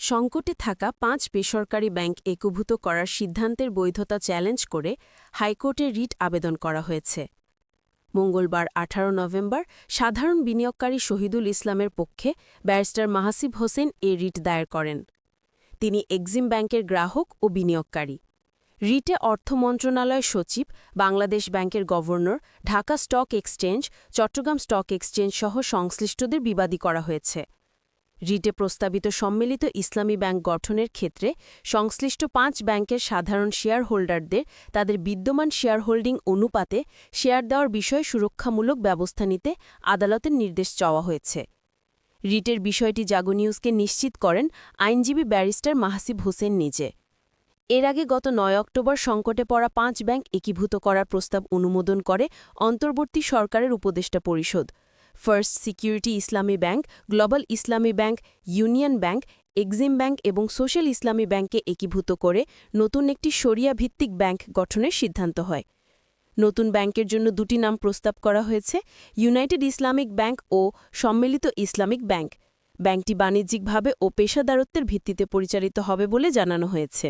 সংকটে থাকা পাঁচ বেসরকারি ব্যাংক একীভূত করার সিদ্ধান্তের বৈধতা চ্যালেঞ্জ করে হাইকোর্টে রিট আবেদন করা হয়েছে। মঙ্গলবার ১৮ নভেম্বর সাধারণ বিনিয়োগকারী শহীদুল ইসলামের পক্ষে ব্যারিস্টার মাহাসিব হোসেন এ রিট দায়ের করেন। তিনি এক্সিম ব্যাংকের গ্রাহক ও বিনিয়োগকারী। রিটে অর্থ মন্ত্রণালয় সচিব, বাংলাদেশ ব্যাংকের governor, Dhaka stock exchange, Chattogram stock exchange সহ সংশ্লিষ্টদের বিবাদী করা হয়েছে। রিটে প্রস্তাবিত সম্মিলিত ইসলামী ব্যাংক গঠনের ক্ষেত্রে সংশ্লিষ্ট পাঁচ ব্যাংকের সাধারণ শেয়ার হোল্ডারদের তাদের বিদ্যমান শেয়ার হোল্ডিং অনুপাতে শেয়ার দেওয়ার বিষয়ে সুরক্ষামূলক ব্যবস্থা নিতে আদালতের নির্দেশ চাওয়া হয়েছে। রিটের বিষয়টি জাগো নিউজকে নিশ্চিত করেন আইনজীবী ব্যারিস্টার মাহাসিব হোসেন নিজে। এর আগে গত নয় অক্টোবর সংকটে পড়া পাঁচ ব্যাংক একীভূত করার প্রস্তাব অনুমোদন করে অন্তর্বর্তী সরকারের উপদেষ্টা পরিষদ। First security Islami bank, global Islami bank, union bank, Exim bank এবং সোশ্যাল ইসলামী ব্যাংকে একীভূত করে নতুন একটি শরিয়া ভিত্তিক ব্যাংক গঠনের সিদ্ধান্ত হয়। নতুন ব্যাংকের জন্য দুটি নাম প্রস্তাব করা হয়েছে, ইউনাইটেড ইসলামিক ব্যাংক ও সম্মিলিত ইসলামিক ব্যাংক। ব্যাংকটি বাণিজ্যিকভাবে ও পেশাদারত্বের ভিত্তিতে পরিচালিত হবে বলে জানানো হয়েছে।